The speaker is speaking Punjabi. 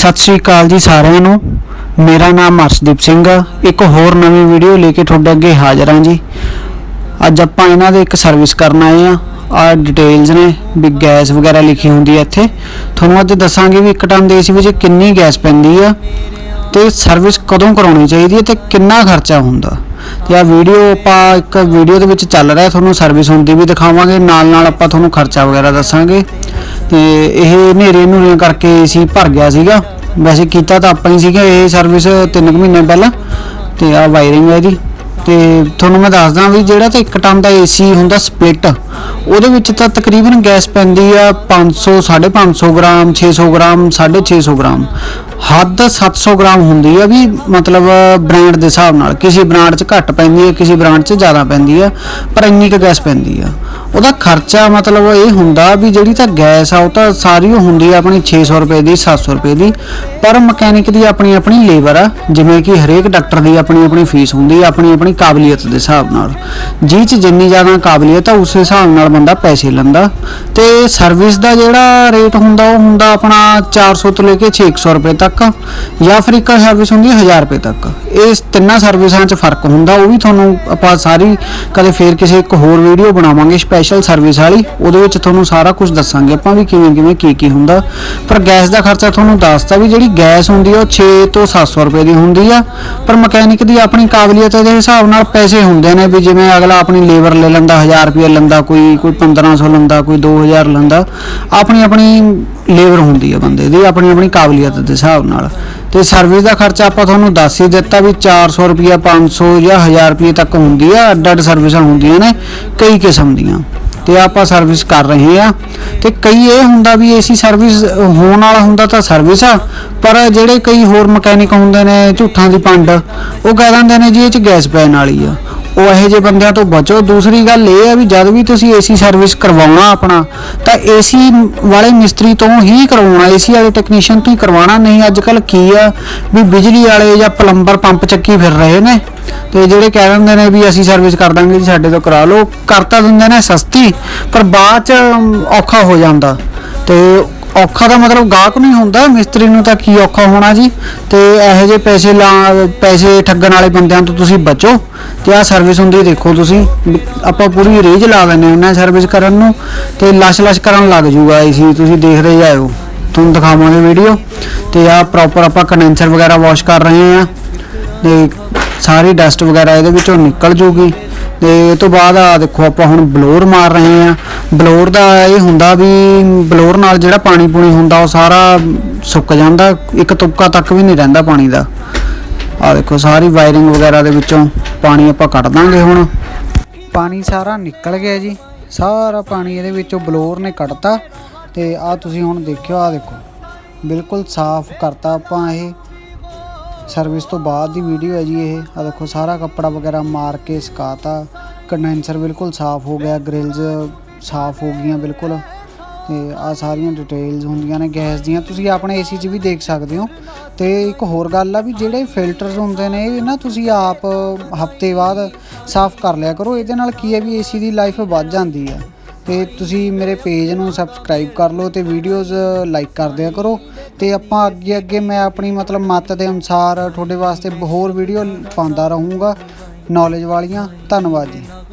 ਸਤਿ ਸ਼੍ਰੀ ਅਕਾਲ ਜੀ ਸਾਰਿਆਂ ਨੂੰ। ਮੇਰਾ ਨਾਮ ਅਰਸ਼ਦੀਪ ਸਿੰਘ ਆ। ਇੱਕ ਹੋਰ ਨਵੀਂ ਵੀਡੀਓ ਲੈ ਕੇ ਤੁਹਾਡੇ ਅੱਗੇ ਹਾਜ਼ਰ ਹਾਂ ਜੀ। ਅੱਜ ਆਪਾਂ ਇਹਨਾਂ ਦੇ ਇੱਕ ਸਰਵਿਸ ਕਰਨ ਆਏ ਆ ਆ ਡਿਟੇਲਸ ਨੇ ਵੀ ਗੈਸ ਵਗੈਰਾ ਲਿਖੀ ਹੁੰਦੀ ਹੈ ਇੱਥੇ। ਤੁਹਾਨੂੰ ਅੱਜ ਦੱਸਾਂਗੇ ਵੀ ਇੱਕ ਟਨ ਦੇ ਏਸੀ ਵਿੱਚ ਕਿੰਨੀ ਗੈਸ ਪੈਂਦੀ ਆ ਤੇ ਸਰਵਿਸ ਕਦੋਂ ਕਰਾਉਣੀ ਚਾਹੀਦੀ ਹੈ ਤੇ ਕਿੰਨਾ ਖਰਚਾ ਹੁੰਦਾ। ਤੇ ਆ ਵੀਡੀਓ ਆਪਾਂ ਇੱਕ ਵੀਡੀਓ ਦੇ ਵਿੱਚ ਚੱਲ ਰਿਹਾ। ਤੁਹਾਨੂੰ ਸਰਵਿਸ ਹੁੰਦੀ ਵੀ ਦਿਖਾਵਾਂਗੇ। ਨਾਲ ਨਾਲ ਆਪਾਂ ਤੁਹਾਨੂੰ ਖਰਚਾ ਵਗੈਰਾ ਦੱਸਾਂਗੇ। ਤੇ ਇਹ ਹਨੇਰੇ ਨੂਰੇ ਕਰਕੇ ਏਸੀ ਭਰ ਗਿਆ ਸੀਗਾ। ਵੈਸੇ ਕੀਤਾ ਤਾਂ ਆਪਾਂ ਹੀ ਸੀਗਾ, ਇਹ ਸਰਵਿਸ 3 ਮਹੀਨੇ ਪਹਿਲਾਂ ਤੇ ਆ ਵਾਇਰਿੰਗ ਹੈ ਇਹਦੀ। ਤੇ ਤੁਹਾਨੂੰ ਮੈਂ ਦੱਸਦਾ ਵੀ ਜਿਹੜਾ ਤਾਂ ਇੱਕ ਟਨ ਦਾ ਏਸੀ ਹੁੰਦਾ ਸਪਲਿਟ ਉਹਦੇ ਵਿੱਚ ਤਾਂ ਤਕਰੀਬਨ ਗੈਸ ਪੈਂਦੀ ਆ 500 550 ਗ੍ਰਾਮ 600 ਗ੍ਰਾਮ 650 ਗ੍ਰਾਮ। ਹੱਦ 700 ਗ੍ਰਾਮ ਹੁੰਦੀ ਆ ਵੀ ਮਤਲਬ ਬ੍ਰਾਂਡ ਦੇ ਹਿਸਾਬ ਨਾਲ। ਕਿਸੇ ਬ੍ਰਾਂਡ 'ਚ ਘੱਟ ਪੈਂਦੀ ਹੈ ਕਿਸੇ ਬ੍ਰਾਂਡ 'ਚ ਜ਼ਿਆਦਾ ਪੈਂਦੀ ਆ, ਪਰ ਇੰਨੀ ਕੁ ਗੈਸ ਪੈਂਦੀ ਆ। ਉਹਦਾ ਖਰਚਾ ਮਤਲਬ ਇਹ ਹੁੰਦਾ ਵੀ ਜਿਹੜੀ ਤਾਂ ਗੈਸ ਆ, ਉਹ ਤਾਂ ਸਾਰੀ ਉਹ ਹੁੰਦੀ ਆ ਆਪਣੀ 600 ਰੁਪਏ ਦੀ 700 ਰੁਪਏ ਦੀ, ਪਰ ਮਕੈਨਿਕ ਦੀ ਆਪਣੀ ਆਪਣੀ ਲੇਬਰ ਆ। ਜਿਵੇਂ ਕਿ ਹਰੇਕ ਡਾਕਟਰ ਦੀ ਆਪਣੀ ਆਪਣੀ ਫੀਸ ਹੁੰਦੀ ਆ, ਆਪਣੀ ਆਪਣੀ ਕਾਬਲੀਅਤ ਦੇ ਹਿਸਾਬ ਨਾਲ। ਜੀ ਚ ਜਿੰਨੀ ਜ਼ਿਆਦਾ ਕਾਬਲੀਅਤ ਆ, ਉਸ ਹਿਸਾਬ ਨਾਲ ਬੰਦਾ ਪੈਸੇ ਲੈਂਦਾ। ਤੇ ਸਰਵਿਸ ਦਾ ਜਿਹੜਾ ਰੇਟ ਹੁੰਦਾ, ਉਹ ਹੁੰਦਾ ਆਪਣਾ 400 ਤੋਂ ਲੈ ਕੇ 600 ਰੁਪਏ ਤੱਕ। ਜਾਂ ਫਿਰ ਇੱਕ ਸਰਵਿਸ ਹੁੰਦੀ 1000 ਰੁਪਏ ਤੱਕ। ਇਸ ਤਿੰਨਾਂ ਸਰਵਿਸਾਂ 'ਚ ਫ਼ਰਕ ਹੁੰਦਾ, ਉਹ ਵੀ ਤੁਹਾਨੂੰ ਆਪਾਂ ਸਾਰੀ ਕਦੇ ਫੇਰ ਕਿਸੇ ਇੱਕ ਹੋਰ ਵੀਡੀਓ ਬਣਾਵਾਂਗੇ ਸਪੈਸ਼ਲ ਸਰਵਿਸ ਵਾਲੀ। ਉਹਦੇ ਵਿੱਚ ਤੁਹਾਨੂੰ ਸਾਰਾ ਕੁਝ ਦੱਸਾਂਗੇ ਆਪਾਂ ਵੀ ਕਿਵੇਂ ਕਿਵੇਂ ਕੀ ਕੀ ਹੁੰਦਾ। ਪਰ ਗੈਸ ਦਾ ਖਰਚਾ ਤੁਹਾਨੂੰ ਦੱਸਤਾ ਵੀ ਜਿਹੜੀ ਗੈਸ ਹੁੰਦੀ ਆ, ਉਹ 6 ਤੋਂ 700 ਰੁਪਏ ਦੀ ਹੁੰਦੀ ਆ। ਪਰ ਮਕੈਨਿਕ ਦੀ ਆਪਣੀ ਕਾਬਲੀਅਤ ਦੇ ਹਿਸਾਬ ਹਿਸਾਬ ਨਾਲ ਪੈਸੇ ਹੁੰਦੇ ਨੇ ਵੀ ਜਿਵੇਂ ਅਗਲਾ ਆਪਣੀ ਲੇਬਰ ਲੈ ਲੈਂਦਾ 1000 ਰੁਪਏ ਲੈਂਦਾ, ਕੋਈ ਕੋਈ 1500 ਲੈਂਦਾ, ਕੋਈ 2000 ਲੈਂਦਾ, ਆਪਣੀ ਆਪਣੀ ਲੇਬਰ ਹੁੰਦੀ ਹੈ ਬੰਦੇ ਦੀ, ਆਪਣੀ ਆਪਣੀ ਕਾਬਲੀਅਤ ਦੇ ਹਿਸਾਬ ਨਾਲ। ਤੇ ਸਰਵਿਸ ਦਾ ਖਰਚਾ ਆਪਾਂ ਤੁਹਾਨੂੰ ਦੱਸ ਹੀ ਦਿੱਤਾ ਵੀ 400 ਰੁਪਿਆ 500 ਜਾਂ 1000 ਰੁਪਏ ਤੱਕ ਹੁੰਦੀ ਆ ਅੱਡ ਅੱਡ ਸਰਵਿਸਾਂ ਹੁੰਦੀਆਂ ਨੇ, ਕਈ ਕਿਸਮ ਦੀਆਂ। ਤੇ ਆਪਾਂ ਸਰਵਿਸ ਕਰ ਰਹੇ ਆ ਤੇ ਕਈ ਇਹ ਹੁੰਦਾ ਵੀ ਏਸੀ ਸਰਵਿਸ ਹੋਣ ਵਾਲਾ ਹੁੰਦਾ ਤਾਂ ਸਰਵਿਸ ਆ, ਪਰ ਜਿਹੜੇ ਕਈ ਹੋਰ ਮਕੈਨਿਕ ਹੁੰਦੇ ਨੇ, ਝੂਠਾਂ ਦੀ ਪੰਡ, ਉਹ ਕਹਿ ਦਿੰਦੇ ਨੇ ਜੀ ਇਹ ਚ ਗੈਸ ਪੈਣ ਵਾਲੀ ਆ। ਉਹ ਇਹੋ ਜਿਹੇ ਬੰਦਿਆਂ ਤੋਂ ਬਚੋ। ਦੂਸਰੀ ਗੱਲ ਇਹ ਹੈ ਵੀ ਜਦ ਵੀ ਤੁਸੀਂ ਏਸੀ ਸਰਵਿਸ ਕਰਵਾਉਣਾ ਆਪਣਾ, ਤਾਂ ਏਸੀ ਵਾਲੇ ਮਿਸਤਰੀ ਤੋਂ ਹੀ ਕਰਵਾਉਣਾ ਏਸੀ ਵਾਲੇ ਟੈਕਨੀਸ਼ੀਅਨ ਤੋਂ ਹੀ ਕਰਵਾਉਣਾ। ਨਹੀਂ ਅੱਜ ਕੱਲ ਕੀ ਆ ਵੀ ਬਿਜਲੀ ਵਾਲੇ ਜਾਂ ਪਲੰਬਰ ਪੰਪ ਚੱਕੀ ਫਿਰ ਰਹੇ ਨੇ। ਤੇ ਜਿਹੜੇ ਕਹਿ ਦਿੰਦੇ ਨੇ ਵੀ ਅਸੀਂ ਸਰਵਿਸ ਕਰ ਦਾਂਗੇ ਜੀ, ਸਾਡੇ ਤੋਂ ਕਰਾ ਲਓ ਕਰਤਾ ਦਿੰਦੇ ਨੇ ਸਸਤੀ, ਪਰ ਬਾਅਦ ਚ ਔਖਾ ਹੋ ਜਾਂਦਾ। ਤੇ ਔਖਾ ਦਾ ਮਤਲਬ ਗਾਹਕ ਨਹੀਂ ਹੁੰਦਾ, ਮਿਸਤਰੀ ਨੂੰ ਤਾਂ ਕੀ ਔਖਾ ਹੋਣਾ ਜੀ? ਤੇ ਇਹੋ ਜਿਹੇ ਪੈਸੇ ਲਾ, ਪੈਸੇ ਠੱਗਣ ਵਾਲੇ ਬੰਦਿਆਂ ਤੋਂ ਤੁਸੀਂ ਬਚੋ। ਤੇ ਆਹ ਸਰਵਿਸ ਹੁੰਦੀ ਦੇਖੋ ਤੁਸੀਂ, ਆਪਾਂ ਪੂਰੀ ਰੇਜ ਲਾ ਦਿੰਦੇ ਉਹਨਾਂ ਸਰਵਿਸ ਕਰਨ ਨੂੰ, ਤੇ ਲਸ਼ ਲਸ਼ ਕਰਨ ਲੱਗ ਜੂਗਾ ਏਸੀ ਤੁਸੀਂ ਦੇਖਦੇ ਜਾਇਓ ਤੁਹਾਨੂੰ ਦਿਖਾਵਾਂਗੇ ਵੀਡੀਓ ਤੇ ਆਹ ਪ੍ਰੋਪਰ ਆਪਾਂ ਕੰਡੈਂਸਰ ਵਗੈਰਾ ਵਾਸ਼ ਕਰ ਰਹੇ ਆ ਤੇ ਸਾਰੀ ਡਸਟ ਵਗੈਰਾ ਇਹਦੇ ਵਿੱਚੋਂ ਨਿਕਲ ਜੂਗੀ। ਤੇ ਇਹ ਤੋਂ ਬਾਅਦ ਆ ਦੇਖੋ ਆਪਾਂ ਹੁਣ ਬਲੋਰ ਮਾਰ ਰਹੇ ਆ ਬਲੋਰ ਦਾ ਇਹ ਹੁੰਦਾ ਵੀ ਬਲੋਰ ਨਾਲ ਜਿਹੜਾ ਪਾਣੀ ਪੂਣੀ ਹੁੰਦਾ ਉਹ ਸਾਰਾ ਸੁੱਕ ਜਾਂਦਾ, ਇੱਕ ਤੁਪਕਾ ਤੱਕ ਵੀ ਨਹੀਂ ਰਹਿੰਦਾ ਪਾਣੀ ਦਾ। ਆ ਦੇਖੋ ਸਾਰੀ ਵਾਇਰਿੰਗ ਵਗੈਰਾ ਦੇ ਵਿੱਚੋਂ ਪਾਣੀ ਆਪਾਂ ਕੱਢ ਦਾਂਗੇ ਹੁਣ। ਪਾਣੀ ਸਾਰਾ ਨਿਕਲ ਗਿਆ ਜੀ। ਸਾਰਾ ਪਾਣੀ ਇਹਦੇ ਵਿੱਚੋਂ ਬਲੋਰ ਨੇ ਕੱਢਤਾ। ਤੇ ਆ ਤੁਸੀਂ ਹੁਣ ਦੇਖਿਓ ਆ ਦੇਖੋ। ਬਿਲਕੁਲ ਸਾਫ਼ ਕਰਤਾ ਆਪਾਂ ਇਹ। ਸਰਵਿਸ ਤੋਂ ਬਾਅਦ ਦੀ ਵੀਡੀਓ ਹੈ ਜੀ ਇਹ। ਆ ਦੇਖੋ, ਸਾਰਾ ਕੱਪੜਾ ਵਗੈਰਾ ਮਾਰ ਕੇ ਸੁਕਾਤਾ। ਕੰਡੈਂਸਰ ਬਿਲਕੁਲ ਸਾਫ਼ ਹੋ ਗਿਆ ਗ੍ਰਿਲਸ ਸਾਫ਼ ਹੋ ਗਈਆਂ ਬਿਲਕੁਲ। ਤੇ ਆ ਸਾਰੀਆਂ ਡਿਟੇਲਸ ਹੁੰਦੀਆਂ ਨੇ ਗੈਸ ਦੀਆਂ। ਤੁਸੀਂ ਆਪਣੇ ਏਸੀ 'ਚ ਵੀ ਦੇਖ ਸਕਦੇ ਹੋ। ਤੇ ਇੱਕ ਹੋਰ ਗੱਲ ਆ ਵੀ ਜਿਹੜੇ ਫਿਲਟਰਸ ਹੁੰਦੇ ਨੇ, ਇਹ ਨਾ ਤੁਸੀਂ ਆਪ ਹਫ਼ਤੇ ਬਾਅਦ ਸਾਫ਼ ਕਰ ਲਿਆ ਕਰੋ। ਇਹਦੇ ਨਾਲ ਕੀ ਹੈ ਵੀ ਏਸੀ ਦੀ ਲਾਈਫ ਵੱਧ ਜਾਂਦੀ ਹੈ। ਤੇ ਤੁਸੀਂ ਮੇਰੇ ਪੇਜ ਨੂੰ ਸਬਸਕ੍ਰਾਈਬ ਕਰ ਲਓ ਤੇ ਵੀਡੀਓਜ਼ ਲਾਈਕ ਕਰ ਦਿਆ ਕਰੋ। ਤੇ ਆਪਾਂ ਅੱਗੇ ਅੱਗੇ ਮੈਂ ਆਪਣੀ ਮਤਲਬ ਮੱਤ ਦੇ ਅਨੁਸਾਰ ਤੁਹਾਡੇ ਵਾਸਤੇ ਹੋਰ ਵੀਡੀਓ ਪਾਉਂਦਾ ਰਹੂੰਗਾ। ਨੌਲੇਜ ਵਾਲੀਆਂ। ਧੰਨਵਾਦ ਜੀ।